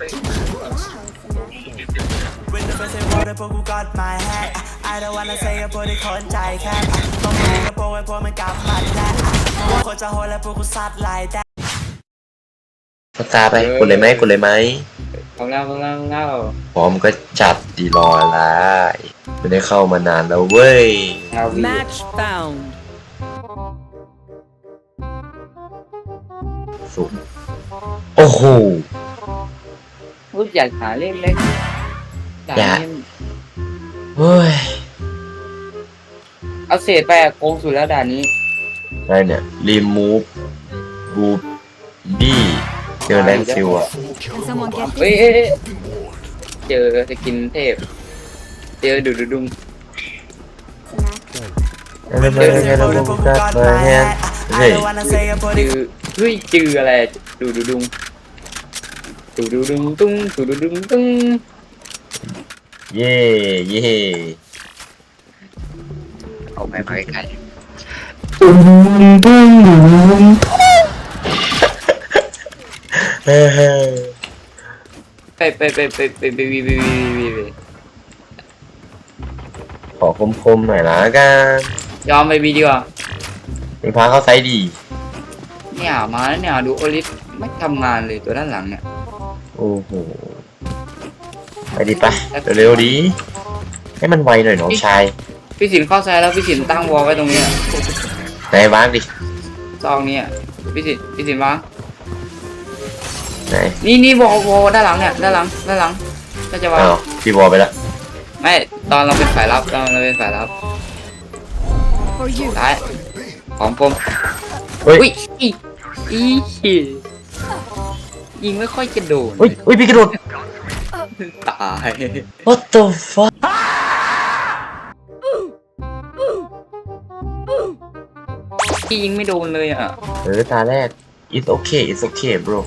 When the first I wrote it พวกกู got my hat I don't wanna say พวกที่คนใจแคบต้องมีกระโปรงไว้พวกมันกำมันแน่พวกคนจะโหดและพวกกูซัดไล่แดก็ตาไปกดเลยไหมกดเลยไหมของเราของเราของเราพร้อมก็จัดดีรออะไรไม่ได้เข้ามานานแล้วเว้ย เอาวี Match found. สุดโอ้โห รูปอยากหาเล่นเล็กด่าอยากเล่นเฮ้ยเอาเศษไปอะโกงสุดแล้วด่านนี้อะไรเนี่ยรีมูฟบูบี้เจอแลนซิวอะ Can someone get เฮ้ยเอ้ยเอ้ยเจอสกินเทพ เจอดูดูดุงแล้วมันยังไงเราก็กัดมาแฮน I เฮ้ย don't wanna say พวกที่จือเฮ้ยจืออะไรดูดูดุง ดูดูดุงตุ้งดูดูดุงตุ้งเย่เย่เอาไปไปไกลเฮ้ยไปไปไปไปไปไปไปไปไปไปขอคมๆหน่อยละกันยอมไปบีดีกว่ามีพาเข้าไซส์ดี เนี่ยมาแล้วเนี่ยดูโอลิฟไม่ทำงานเลยตัวด้านหลังเนี่ย โอ้โห ไปดิปะเร็วๆดี ให้มันไวหน่อยน้องชาย พี่สินเข้าใจแล้วพี่สินตั้งวอลไว้ตรงเนี้ยไหนวางดิ ซองเนี่ยพี่สินพี่สินวางไหนนี่นี่วอลวอลด้านหลังเนี่ยด้านหลังด้านหลังก็จะวางอ้าวพี่บอลไปละไม่ตอนเราเป็นฝ่ายรับตอนเราเป็นฝ่ายรับ for you? ซ้ายของผมเฮ้ย อุ้ยอีอี ยิงไม่ค่อยจะโดนเฮ้ยเฮ้ยพี่กระโดด ตาย What the fuck พี่ยิงไม่โดนเลยอะ เออตาแรก it's okay it's okay bro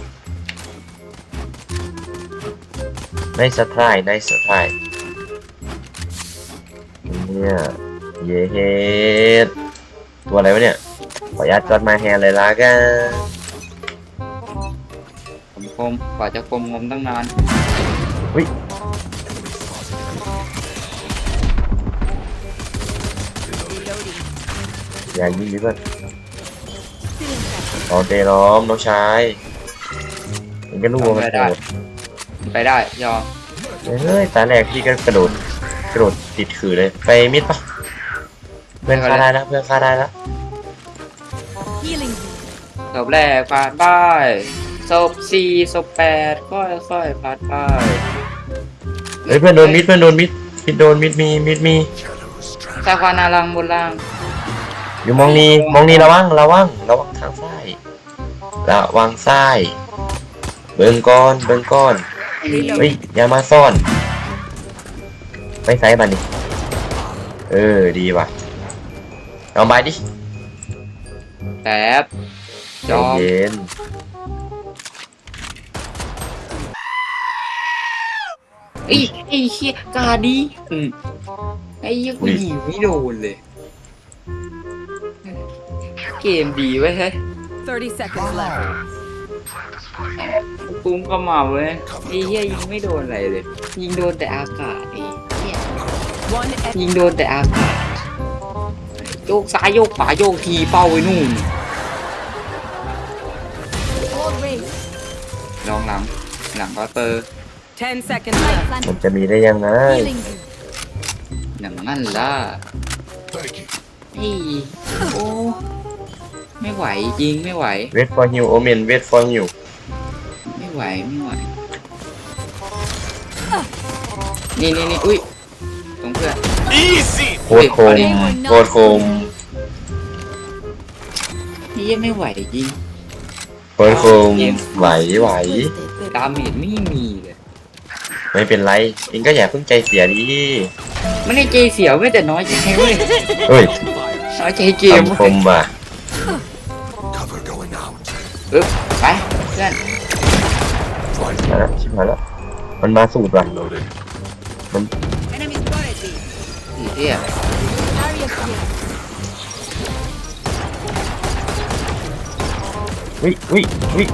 nice try nice try เนี่ยเย้เฮ็ดตัวอะไรวะเนี่ย ขออนุญาตจอดมาแฮนเลยละกันผม คมกว่าจะคมงมตั้งนานอย่ายิงดิเพื่อนเอาเตะน้อมน้องชายเห็นก็รู้ว่ามันโหดไปได้ยอมเฮ้ยตาแรกพี่ก็กระโดดกระโดดติดขื่อเลย ไปมิดปะเพื่อนฆ่าได้แล้วเพื่อนฆ่าได้แล้ว Healing. ศพแรกผ่านไป ศพสี่ศพแปดค่อยค่อยๆผ่านไปเฮ้ยเพื่อนโดนมิดเพื่อนโดนมิดมิดโดนมิดมีมิดมีซ้ายขวาหน้าล่างบนล่างอยู่มองนี้มองนี้ระวังระวังระวังทางซ้ายระวังซ้าย เบิ่งก้อนเบิ่งก้อนเฮ้ยอย่ามาซ่อนไปไซส์บันนี่เออดีว่ะเอาไปดิแป๊บใจยอมเย็น ไอ้ไอ้เชี่ยกาดีอืมไอ้เหี้ยกูยิงไม่โดนเลย เกมดีไว้ยเฮ้ย30 seconds left. ปุ้มก็มาเว้ยไอ้เหี้ยยิงไม่โดนอะไรเลย ยิงโดนแต่อากาศไอ้เหี้ย One ยิงโดนแต่อากาศโยกซ้ายโยกขวาโยกทีเป้าไว้นู่น All raised. ลองหลัง หลังก็เตอร์ 10 seconds Light left. มัน planted. จะมีได้ยังไง Healing you. อย่างนั้นล่ะไอ้โอ้ไม่ไหวจริงไม่ไหว wait for you omen wait for you ไม่ไหวไม่ไหว นี่นี่นี่อุ้ยตรงเพื่อนโคตรคมโคตรคมนี่ยังไม่ไหวจริงโคตรคมไหวไหวดาเมจไม่มีเลย ไม่เป็นไรเองก็อย่าเพิ่งใจเสียดิไม่ได้ใจเสียวไม่แต่น้อยใจเว้ยเฮ้ยน้อยใจเกมคำคเว้ยมว่ะอึ๊บไปเพื่อนมาแล้วชิบหายแล้วมันมาสูตรว่ะ Enemy spotted B. อีเหี้ย Barrier here. วิวิวิ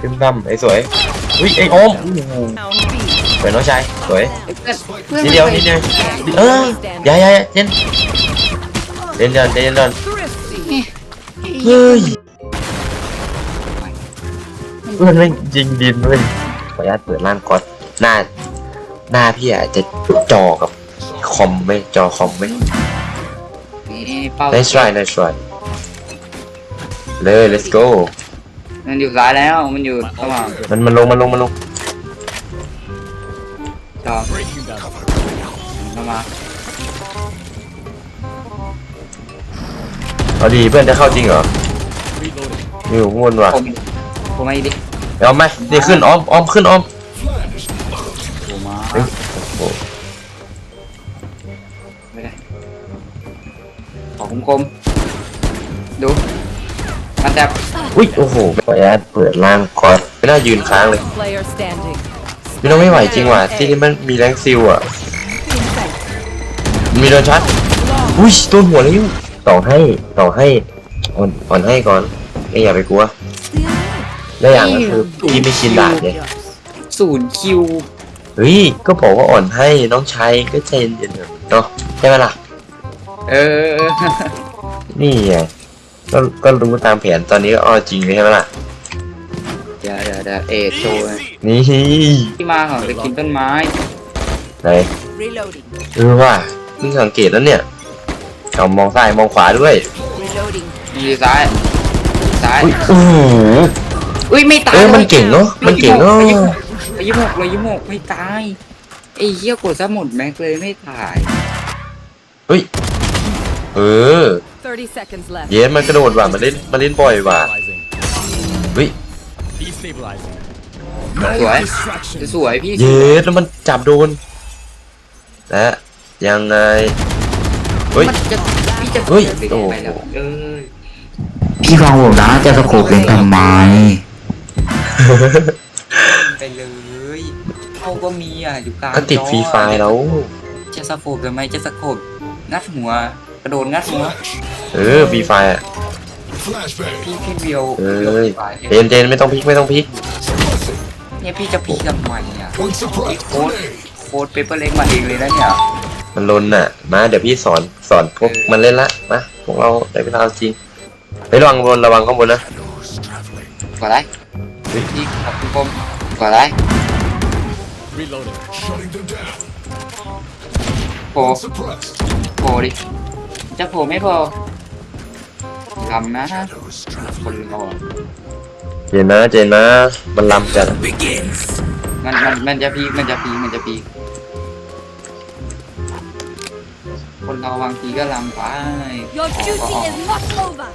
ขึ้นดำไอ้สวย อุ้ยไอ้โอม Down B. สวยน้องชายสวยเอ้ยเพื่อนเพื่อนนิดเดียวนิดเดียวเอออย่าอย่าอย่าเจนเล่นเดินเล่นเดิน Thrifty. เฮ้ยเพื่อนไม่ยิงดินเลยขออนุญาตเปิดม่านก่อนหน้า หน้าพี่อาจจะจอกับคอมไหมจอคอมไหมนี่เป้า Nice try nice try เลย let's go มันอยู่ซ้ายแล้ว มันอยู่ระหว่างมันมันลงมันลงมันลงจอเข้ามา เอาดีเพื่อนจะเข้าจริงเหรอนี่งวนว่ะผมผมมาอีกดิเอาไหมนี่ขึ้นอ้อมอ้อมขึ้นอ้อมผมมาเฮ้ยโอ้โหไม่ได้ขอคมๆดูมัน แบบอุ้ยโอ้โหขออนุญาตเปิดล่างก่อนไม่น่ายืนค้างเลย Player standing. พี่น้องไม่ไหวจริงว่ะที่นี่มันมีแรงซิลอะ มีโดนชัดอุ้ยโดนหัวเลยต่อให้ต่อให้อ่อนอ่อนให้ก่อนไม่อย่าไปกลัวแล้วอย่างก็คือพี่ไม่ชินด่านไงศูนย์คิวเฮ้ยก็บอกว่าอ่อนให้น้องชายก็ใจเย็นๆเนาะใช่ไหมล่ะ เออ นี่ไง ก็ก็รู้ตามแผนตอนนี้ก็เอาจริงเลยใช่ไหมล่ะ เดี๋ยวเดี๋ยวเดี๋ยวเอ็ดโชว์นะนี่ที่มาของจะกินต้นไม้ ไหน Reloading. เออว่าเพิ่งสังเกตแล้วเนี่ยเอามองซ้ายมองขวาด้วย Reloading. อยู่ซ้ายซ้ายอุ้ยโอ้โหอุ้ยไม่ตายเอ้ยมันเก่งเนอะมันเก่งเนอะเลยยี่หกเลยยี่หกไม่ตายไอ้เหี้ยกดซะหมดแม็กเลยไม่ตายเฮ้ยเออ 30 seconds left. เยสมันกระโดดว่ะมันเล่นมันเล่นบ่อยว่ะเฮ้ย Destabilizing. สวยสวยพี่เยสแล้วมันจับโดนและยังไงเฮ้ย มันจะพี่จะเฮ้ยไปโอ้โหแล้วเออพี่ฟังผมนะจะสะโขบเป็นทำไม ไปเลยเขาก็มีอะอยู่กลางก็ติดฟรีไฟล์แล้วจะสะโขบทำไมจะสะโขบงัดหัวก ระโดดงัดหัวเออฟรีไฟล์อะพี่พี่เบียวเอ้ยเบียวไปเจนเจนไม่ต้องพลิกไม่ต้องพลิกเนี่ยพี่จะพีทำไมอะพี่โค้ดโค้ดเปเปอร์เล็กมาเองเลยนะเนี่ยมันลนน่ะมาเดี๋ยวพี่สอนสอนพวกมันเล่นละมาพวกเราได้เวลาจริงไประวังบนระวังข้างบนนะกดได้เฮ้ยพี่ขอบคุณผมกดได้ Reloading. โผล่โผล่ดิ จะโผล่ไม่โผล่ลำนะคนเราอะเจนนะเจนนะ มันลำจัดมันมันมันจะพีกมันจะพีกมันจะพีกคนเราบางทีก็ลำไป Your ออกก็ duty ออก is not over.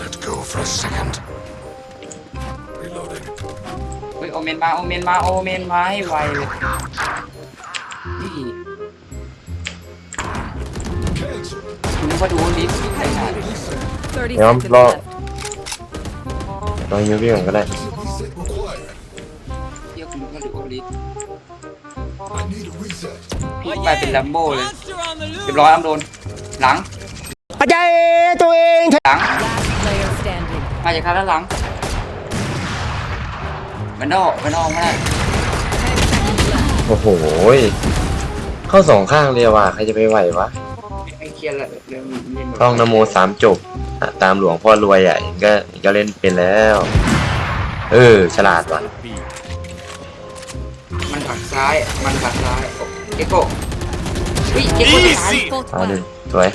Let go for a second. Reloading. เฮ้ยโอเมนมาโอเมนมาโอเมนมาให้ไวเลย คุณนึกว่าดูลิฟต์ใช่ไหม30 Yum, seconds block. left. ลองยูวี่ก่อนก็ได้เที่ยวคุณนึกว่าดูลิฟต์ I need a reset. พี่ไปเป็นลัมโบ้เลยเรียบร้อยอ้ำโดน หลังปัจจัยตัวเองหลัง Player standing. มาจากข้างด้านหลังมันนอกมันนอกไม่ได้โอ้โหยเข้าสองข้างเลยว่ะใครจะไปไหววะไม่ เครียดแล้วเรื่องเล่นต้องนโมสามจบอะตามหลวงพ่อรวยอะเองก็เองก็เล่นเป็นแล้ว เออ ฉลาดว่ะ B. มันผลักซ้าย มันผลักซ้ายโอ้เกโก้เฮ้ยเกโก้จะตาย Fought เอาหนึ่ง well. สวย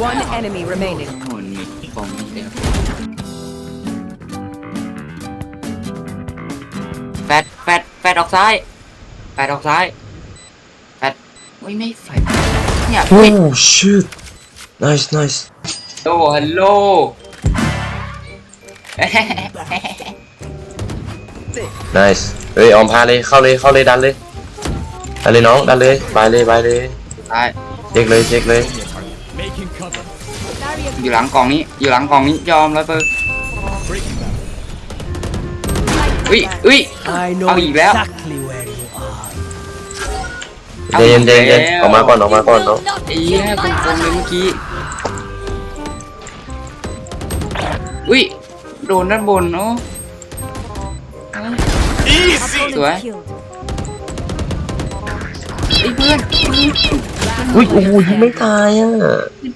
อบอกจะ One enemy remaining. หนของมีเดียวแฟดแฟดแฟดออกซ้าย แฟดออกซ้ายแฟดโอ้ยไม่แฟดเนี่ยโอ้เฮ้ย shit nice nice โลฮัลโหล nice เฮ้ยออมพาเลยเข้าเลยเข้าเลยดันเลยดันเลยน้องดันเลยไปเลยไปเลย ตาย เช็คเลยเช็คเลย Making cover. Barrier อยู่หลังกล่องนี้ อยู่หลังกล่องนี้ยอมแล้วเปิด Breaking them. อุ้ยอุ้ย I know เอาอีกแล้ว exactly where you are ใจเย็นใจเย็นออกมาก่อนออกมาก่อนเนาะ Not ไอ้เหี้ยกลมๆเลยเมื่อกี้อุ้ยโดนด้านบนเนาะ Opponent Rồi. killed. ไอ้เพื่อนเพื่อนอุ้ยโอ้ยยิงไม่ตายอะ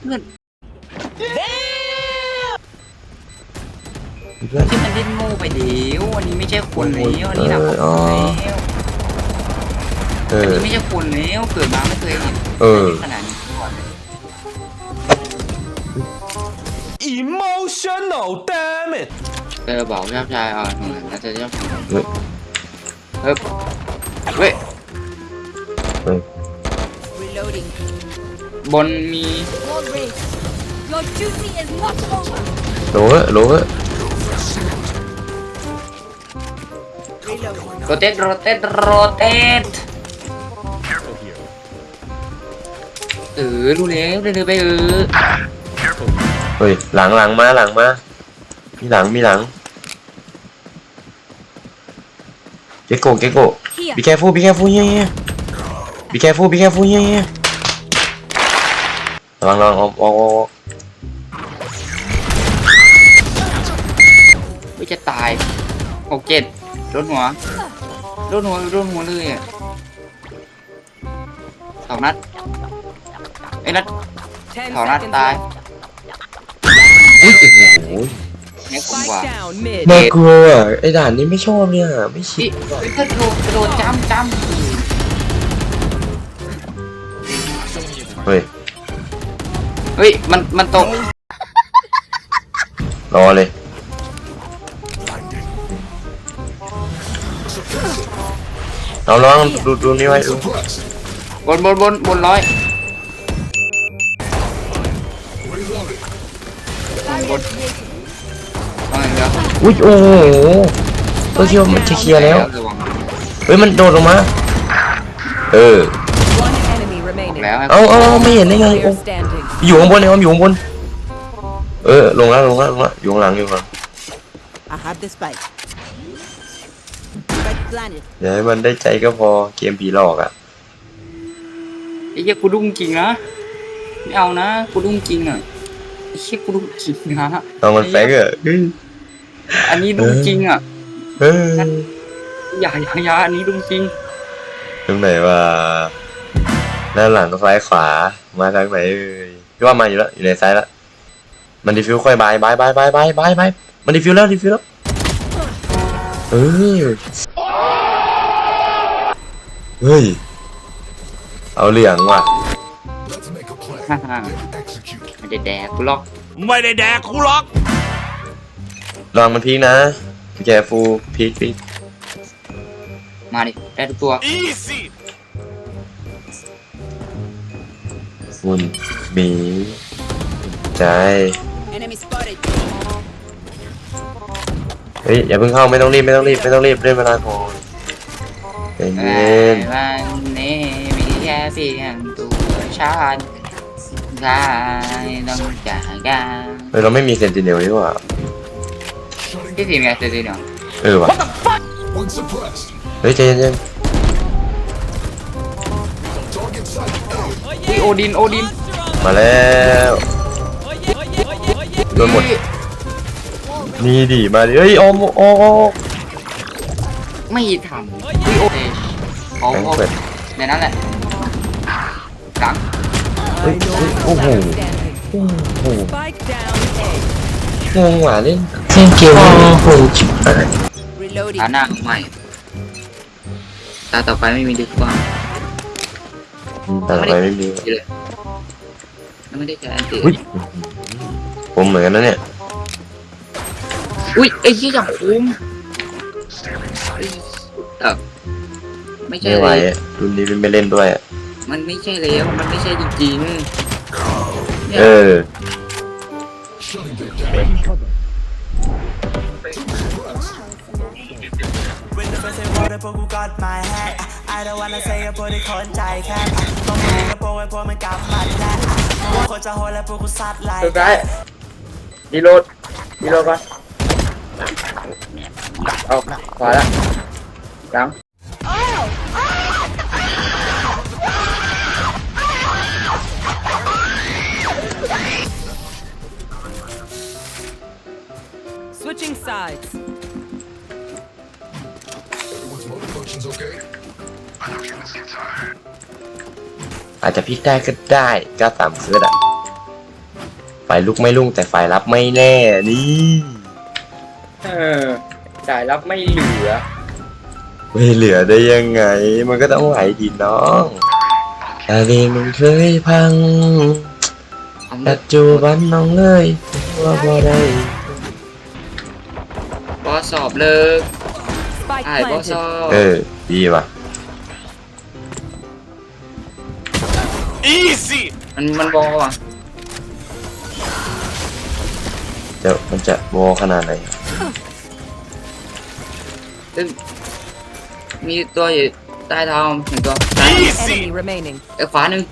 เพื่อน ที่มันเล่นโง่ไปเดี๋ยวอันนี้ไม่ใช่คนแล้วอันนี้หนักกว่าเออแล้วเออันอ นี้ไม่ใช่คนแล้วเกิดมาไม่เคยเห็นเออ ขนาดนี้ก่อนเลย emotional damn it เออบอกชอบชายอ่อนหน่อยน่าจะชอบเฮ้ย เฮ้ยเฮ้ย Reloading. บนมี Wall raised. Your duty is not over. โหลเหอะโหลเหอะ โรเตตโรเตตโรเตตเออรู้แล้วเดินๆไปเออเฮ้ยหลังหลังมาหลังมามีหลังมีหลังเกโกเกโก Here. be careful be careful here here be careful be careful here here ระวังระวังออกออก ออกออกไม่จะตายหกเจ็ดโดนหัวโดนหัวโดนหัวเลยอะสองนัดไอ้นัด Ten Thỏ nát seconds tai. left. อุ้ยโอ้โหแม็กผมกว่า Spike down mid. น่ากลัวอะไอ้ด่านนี้ไม่ชอบเนี่ยไม่ชิพี่นพี่กระโดดกระโดดจ้ำจ้เฮ้ยำเฮ้ยมันมันตกรอเลย เอาลองดูดูนี่ไว้ดู Suppressed. บนบนบนบนร้อย Reloading. เอาอย่างเดียวอุ้ยโอ้โหเออคิดว่ามันจะเคลียร์แล้วระวังเฮ้ยมันโดดลงมา เออ One enemy remaining. แล้วให้เอาเอาเอาไม่เห็นได้ไง Player โอ้ standing. อยู่ข้างบนเลยมันอยู่ข้างบน เออลงแล้วลงแล้วลงแล้วอยู่ข้างหลังอยู่ข้างหลัง I have the spike. Spike planted. อย่าให้มันได้ใจก็พอเกมผีหลอกอะไอ้เหี้ยกูดุ้งจริงนะไม่เอานะกูดุ้งจริงอะไอ้เหี้ยกูดุ้งจริงนะตอนมันแฟกอะเฮ้ยอันนี้ดุ้งจริงอะเฮ้ยอย่าอย่าอย่าอันนี้ดุ้งจริงตรงไหนว่าด้านหลังซ้ายขวามาทางไหนเอ่ยพี่ว่ามาอยู่แล้วอยู่ในซ้ายแล้วมันดีฟิวค่อยบายบายบายบายบายบายบายมันดีฟิวแล้วดีฟิวแล้วเออ เฮ้ย เอาเหลืองว่ะ Let's make a plan. ฮ่าฮ่า Execute. มันจะแดกกูหรอกไม่ได้แดกกูหรอก ลองมันพีกนะแกฟูพีกพีกมาดิได้ทุกตัว easy คุณหมีใจ Enemy spotted. เฮ้ยอย่าเพิ่งเข้าไม่ต้องรีบไม่ต้องรีบไม่ต้องรีบเล่นเวลาก่อน ใจเย็นวันนี้มีแค่เพียงตัวฉันได้ต้องจากกันเฮ้ยเราไม่มีเซนติเนลดีกว่า Shutting พี่สิงไงเจอเนาะเออว่ะ one suppressed. เฮ้ยใจเย็น Target sighted. A. พี่โอดินโอดินๆมาแล้วโดนหมดนี่ดิมาดิเฮ้ยโอมโอโอไม่ทันพี่ โอเอโอ้แบงโหค์เปิด ในนั้นแหละหลังเฮ้ยเฮ้ยโอ้โห Player standing. โอ้โห Spike down A. งงว่ะเล่นเล่นเกมนี้โอ้โหชิบหาย Reloading. หาหน้าใหม่ตาต่อไปไม่มีดีกว่าแต่ทำไมไม่มีเลยไม่ได้แกอันติอุ้ยผมเหมือนกันนะเนี่ยอุ้ยไอ้ยี่อย่างคุ้ม ไม่ใช่ไม่ไหวเลยอะรุ่นนี้ไม่เล่นด้วยอะมันไม่ใช่แล้ว มันไม่ใช่จริงๆเนี่ยเออ Shutting them down. When the first say water พวกกู got my hat I don't wanna say พวกที่คนใจแคบต้องมือกระโปรงไว้พวกมันกำมันแน่พวกคนจะโหดและพวกกูซัดไหลสุดท้ายดีโหลดดีโหลดก่อนเอาขวาละกลาง Switching sides. Everyone's motor functions okay? อาจจะพลิกได้ก็ได้ก็ตามเคิร์ดอะฝ่ายลุกไม่ลุ่งแต่ฝ่ายรับไม่แน่นี่เออจ่ายรับไม่เหลือ ไม่เหลือได้ยังไง มันก็ต้องไหวดีน้องอะไรมันเคยพังเอาปัจจุบันน้องเลยว่าพอได้บ อสสอบเลิก Spike ไอ้บอสสอ planted. บเออ ดีว่ะ Easy! มันมันบอว่ะจะมันจะโบขนาดไหนซึ่งมีตัวอยู่ใต้ท้องหนึ่งตัว Enemy remaining. ไอ้ขวาหนึ่ง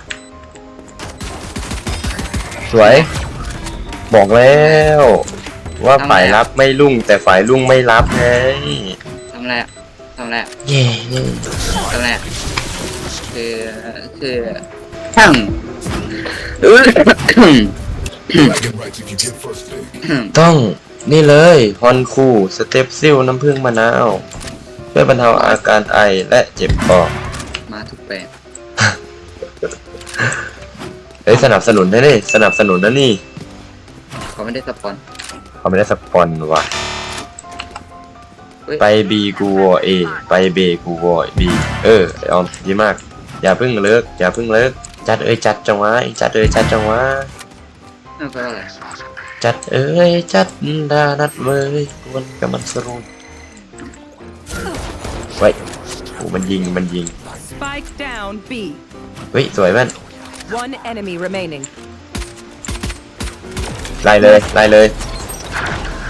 สวย บอกแล้ว ว่าฝ่ายรับไม่ลุ่งแต่ฝ่ายลุ่งไม่รับไงทำอะไรอะทำอะไรอะเย่เย่ทำอะไรอะคือคือทั้งเออ Bragging rights if you get first aid. ต้องนี่เลยฮอนคูสเต็ปซิลน้ำผึ้งมะนาวเพื่อบรรเทาอาการไอและเจ็บคอมาทุกแปลงเอ้ยสนับสนุนได้เลยสนับสนุนนะนี่เขาไม่ได้สปอน เขาไม่ได้สปอนว่ะเฮ้ยไปบีกูวอเอไปเบกูวอบีเออไอออมดีมาก อย่าเพิ่งเลิก อย่าเพิ่งเลิก จัดเอ้ยจัดจังวะจัดเอ้ยจัดจังวะเออแปลว่าอะไรจัดเอ้ยจัดดานัดเว้ยกวนกับมันสรุนไว้ยโอ้มันยิงมันยิง Spike down B. เฮ้ยสวยแม่น One enemy remaining. ไล่เลยไล่เลย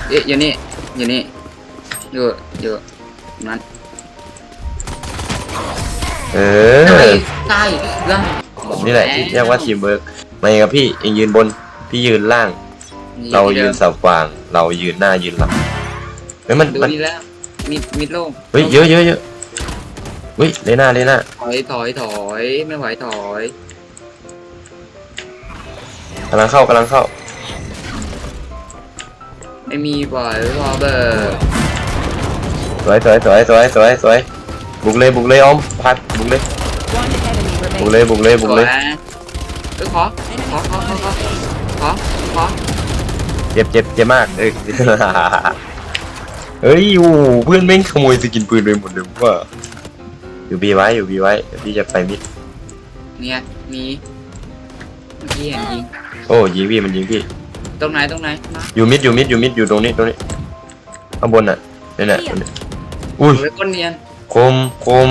เอ๊ะอยู่นี่อยู่นี่อยู่อยู่นั้นเอใช่อใช่เรื่องนี่แหละที่เรียกว่าทีมเวิร์กไม่กับพี่เองยืนบน พี่ยืนล่าง เรายืนเสากวาง เรายืนหน้ายืนหลังเฮ้ยมันดูมันนี่แล้วมิดมิดโล่งเฮ้ยเยอะเยอะเยอะเฮ้ยเลน่าเลน่าถอยถอยถอยไม่ไหวถอยกำลังเข้ากำลังเข้า ไม่มีบ่อยรอเบอร์สวยสวยสวยสวยสวยสวยบุกเลยบุกเลยออมพัดบุกเลย One enemy บุก remaining. เลยบุกเลยบุกเลยเอ้ยขอขอขอขอขอขอขอเจ็บเจ็บเจ็บมากเอ้ย เฮ้ยโอ้โหเพื่อนแม่งขโมยสกินปืนไปหมดเลยว่าอยู่บีไว้อยู่บีไว้เดี๋ยวพี่จะไปมิดเนี่ยมีเมื่อกี้เห็นยิงโอ้ยิงพี่มันยิงพี่ ตรงไหนตรงไหนมาอยู่มิดอยู่มิดอยู่มิดอยู่ตรงนี้ตรงนี้ข้างบนน่ะนี่นน่ะตรงนี้อุ้ยไว้ก้นเนียนคมคม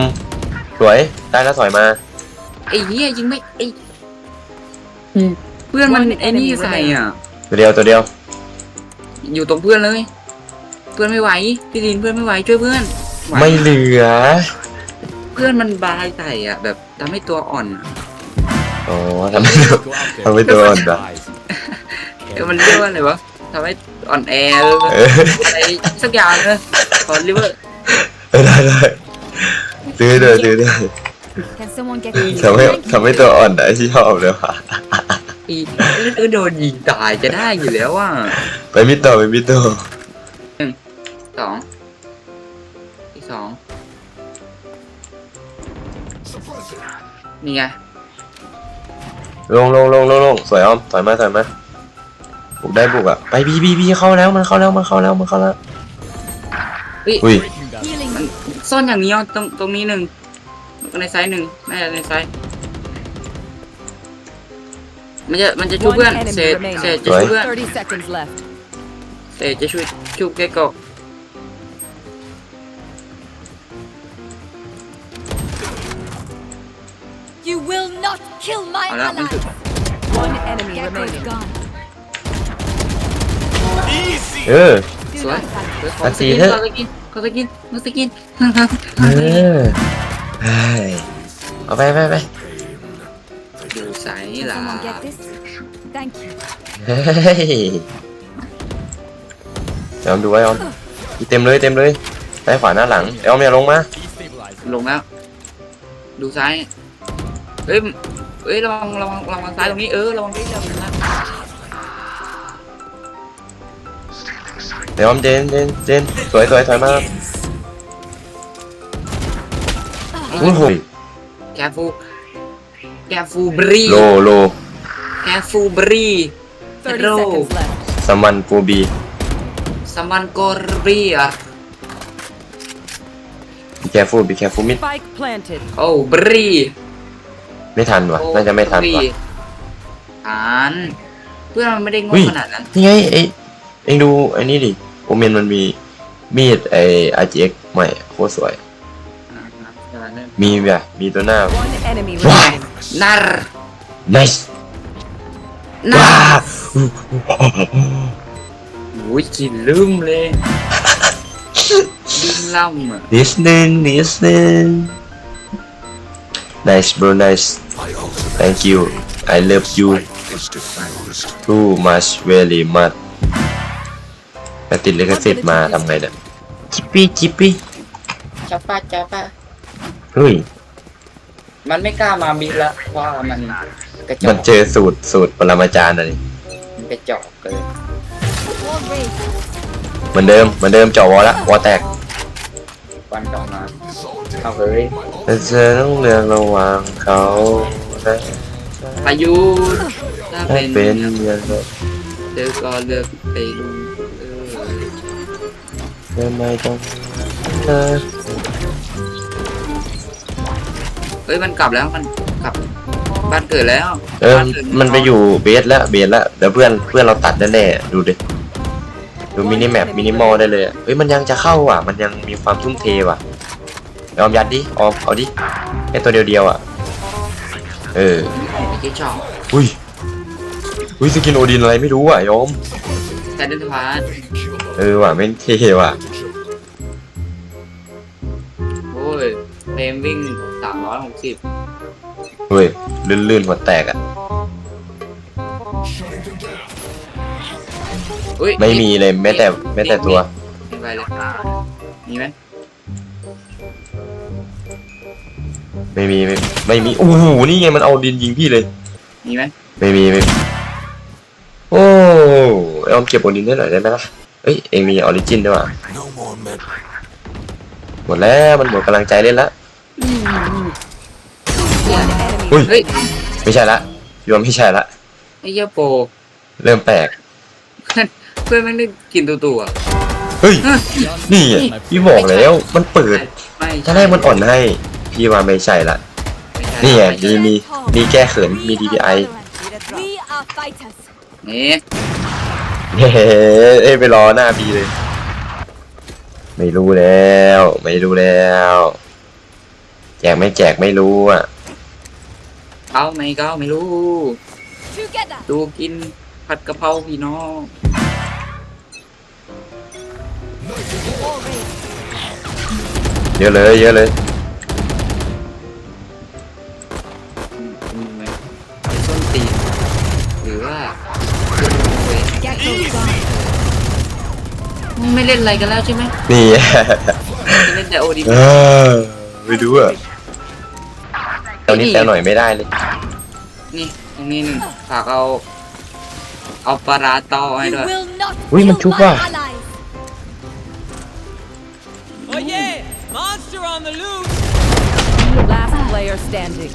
สวยได้แล้วถอยมาไอ้เหี้ยยิงไม่ไอ้เพื่อนมันไอ้นี่ใส่อะ ตัวเดียวตัวเดียวอยู่ตรงเพื่อนเลย เพื่อนไม่ไหวพี่ดินเพื่อนไม่ไหวช่วยเพื่อนไหวไม่เหลือเพื่อนมันบายใส่อะ แบบทำให้ตัวอ่อนอะอ๋อทำให้ตัว Go out there. ทำให้ตัวอ่อนนะ Eyes. เออมันเรียกว่าอะไรวะทำให้อ่อนแอหรือเอออะไรสักอย่างเลยขอริเวอร์เออได้ได้ซื้อด้วยซื้อด้วย Can someone get ทำให้ทำให้ตัวอ่อนได้ที่ชอบเลยว่ะอีเออโดนยิงตายจะได้อยู่แล้วอะไปมิดต่อไปมิดต่อสองที่สอง Suppress it. นี่ไงลงลงลงลงลงสวยอ้อมถอยมาถอยมา บุกได้บุกอะ ไปบีบีบีเข้าแล้วมันเข้าแล้วมันเข้าแล้วมันเข้าแล้วอุ้ย Breaking down. healing? มันซ่อนอย่างนี้เอาตรงตรงนี้หนึ่งแล้วก็ในไซส์หนึ่งน่าจะในไซส์มันจะมันจะช่วย One เพื่อน enemy เศษ remaining. เศษจะช่วยเพื่อน30 seconds left. เศษจะช่วยชุบแกกบ You will not kill my เอาแล้วมัน ally. คือ One enemy Gecko is remaining. Gone. เออ สวยสวยขออันสสี่กินเถอะขอสกินขอสกินขอสกินเออไปเอาไปไปไปอยู่ใส Can หล่ะ someone get this? Thank you. เฮ้ยเดี๋ยวดูไว้ออมเต็มเลยเต็มเลยซ้ายขวาหน้าหลังเอลเมียลงมา Destabilizing. ลงแล้ว ดูซ้าย เฮ้ย เฮ้ยระวังระวังระวังซ้ายตรงนี้ เออระวังที่เดิมนะ เดี๋ยวเจนเจนเจนสวยสวยสวยมากโอ้โหแกฟูแกฟูบรีโลโลแกฟูบรี30 Hello. seconds left. สมันฟูบีสมันกอรีอะบีแคฟูบีแคฟูมิด Spike planted. โอ้บรีไม่ทันว่ะน่าจะไม่ทันว่ะอ่านเพื่อนมันไม่ได้โงอุ้งยขนาดนั้น นี่ไงไอ เอ็งดูไอ้นี่ดิโอเมนมันมีมีดไอ RGX ใหม่โคตรสวย มีแบบมีตัวหน้า One enemy Wow. remaining. นาร์ nice นาว้าร์โอ้ยกินลืมเลยลืมล่ำอะนิดนึงนิดนึง nice bro nice My ultimate thank you I love you is defused. too much very much แต่ติดลิขสิทธิ์มาทำไงเนี่ยจิปปี้จิปปี้จ้าป้าจ้าป้าเฮ้ยมันไม่กล้ามาบินละเพราะว่ามันกระจอมันกเจอสูตรสูตรปรมาจารย์อะไรมันกระจอกเลย Wall raised. เหมือนเดิมเหมือนเดิมเจาะวอลละวอลแตกวันต่อมา It's all dead. เอาเฮ้ยแต่เธอต้องเลือกระหว่างเขาและพายุถ้าถ้าเป็นเป็นอย่างนั้นเธอก็เลือกไปลุง เออทำไมต้องเธอเฮ้ยมันกลับแล้วมันกลับ บ้านเกิดแล้วเออบ้าเกิดมันไปอยู่เบสแล้วเบสแล้วเดี๋ยวเพื่อนเพื่อนเราตัดแน่ๆดูดิดูมินิแมปมินิมอลได้เลยอะเฮ้ยมันยังจะเข้าอะ มันยังมีความทุ่มเทว่ะยอมยัดดิออมเอาดิแค่ตัวเดียวๆอะ เออไม่คิดชอบอุ้ยอุ้ยสกินโอดินอะไรไม่รู้อะยอม แซนเดนพาร์ทเออว่ะไม่เท่ว่ะโอ้ยเฟรมวิ่งสามร้อยหกสิบเฮ้ยลื่นๆหัวแตกอะอุ้ยไม่มีเลยแม้แต่แม้แต่ตัวมีไปเลยมีไหมไม่มีไม่ไม่มีโอ้โหนี่ไงมันเอาดินยิงพี่เลย มีไหมไม่มีไม่มีโอ้ ยอมเก็บโอดินได้หน่อยได้ไหมล่ะเอ้ยเองมีออริจินด้วยว่ะ No more med. หมดแล้วมันหมดกำลังใจเล่นละ One enemy. อุ้ยเฮ้ยไม่ใช่ละยอมไม่ใช่ละไอ้เหี้ยโปรเริ่มแปลกเพื่อนไม่ได้กินตัวตัวเฮ้ยนี่ไงพี่บอกแล้วมันเปิดไม่ถ้าแรกมันอ่อนให้ พี่ว่าไม่ใช่ละไม่ใช่นี่ไงมีมีมีแก้เขินมี DPI We are fighters. เฮ้เอ้ยไปรอหน้าพีเลย ไม่รู้แล้ว ไม่รู้แล้ว แจกไม่แจกไม่รู้อะเขาไม่ก็ไม่รู้ Together. ดูกินผัดกะเพราพี่น้อง เยอะเลย เยอะเลย ไม่เล่นอะไรกันแล้วใช่ไหมนี่จะเล่นแต่โอดีเออไม่รู้อะตอนนี้แต่หน่อยไม่ได้เลย นี่ตรงนี้หนึ่งฝากเอาเอาปลาร้าตอให้ You ด้วย will not Ui, kill mình chúc my à. allies. Oh yeah! Monster on the loose! Last player standing.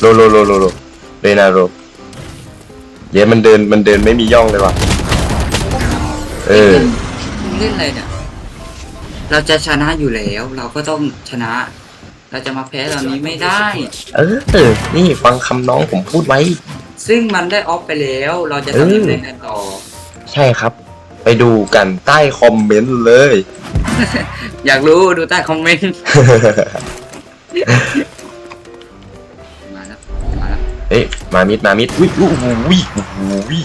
โลโลโลโลโลเรนาโรเดี๋ยวมันเดินมันเดินไม่มีย่องเลยว่ะ เออ มึงเล่นอะไรเนี่ย เราจะชนะอยู่แล้ว เราก็ต้องชนะ เราจะมาแพ้ตอนนี้ไม่ได้ เออเออนี่ฟังคำน้องผมพูดไว้ ซึ่งมันได้ออฟไปแล้ว เราจะเออทำยังไงกันต่อ ใช่ครับ ไปดูกันใต้คอมเมนต์เลย อยากรู้ดูใต้คอมเมนต์ มาแล้ว มาแล้วเอ้ยมามิดมามิดอุ้ยอุ้ยอุ้ยอุ้ย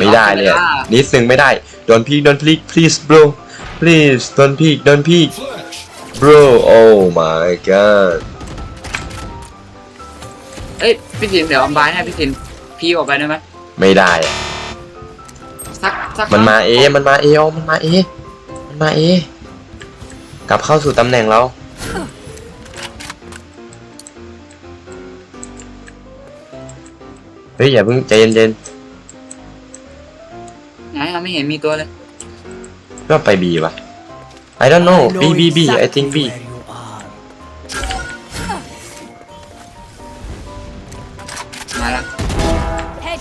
ไม่ได้เลยอะออฟนิดนึงไม่ได้ don't peek don't peek please bro please don't peek don't peek Flash. bro oh my god เอ้ยพี่สินเดี๋ยวอัมบายให้พี่สินพี่ออกไปได้ไหมไม่ได้อะสักสักมันมาเอ มันมาเอเอามันมาเอ มันมาเอ กลับเข้าสู่ตำแหน่งเราเฮ้ยอย่าเพิ่งใจเย็นไหนเรา ไม่เห็นมีตัวเลยๆก็ไปบีวะ I don't know B B B I think B where you are มาละ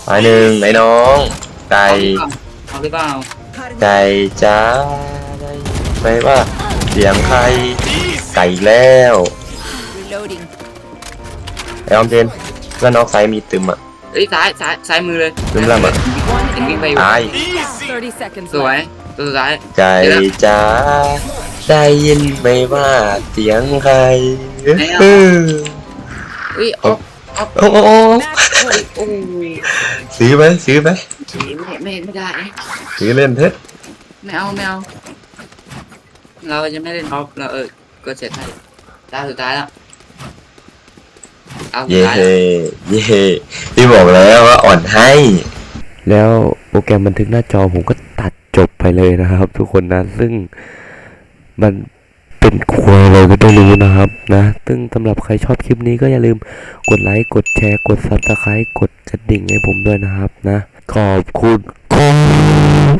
ไปหนึ่งไอ้น้องไก่เอาหรือเปล่าไก่จ้าได้ยินไหมว่าเสียงใครไก่อีกแล้ว Reloading. ไอ้ออมเจนเพื่อนนอกไซด์มีตึมอะ เอ้ยซ้ายซ้ายซ้ายมือเลยตึมล่างอะเห็นวิ่งไปอยู่ตาย30 seconds สวย left. ตัวสุดท้ายไก่จ้าได้ยินไหมว่าเสียงใครเออเอ้ยเอาเอาโอ้โอ้โอ้โอ้ยซื้อไหมซื้อไหมไม่ไม่ไม่ได้ ซื้อเล่นเถอะไม่เอาไม่เอาเราจะไม่เล่นออฟเราเออก็เสร็จให้ตาสุดท้ายแล้ว เอาสุดเย่ท้ายแล้วเย่พี่บอกแล้วว่าอ่อนให้ แล้วโปรแกรมบันทึกหน้าจอผมก็ตัดจบไปเลยนะครับ ทุกคนนะ ซึ่งมันเป็นครัวอะไรก็ไม่รู้นะครับนะ ซึ่งสำหรับใครชอบคลิปนี้ก็อย่าลืมกดไลค์ กดแชร์ กด subscribe กดกระดิ่งให้ผมด้วยนะครับนะ ขอบคุณครับ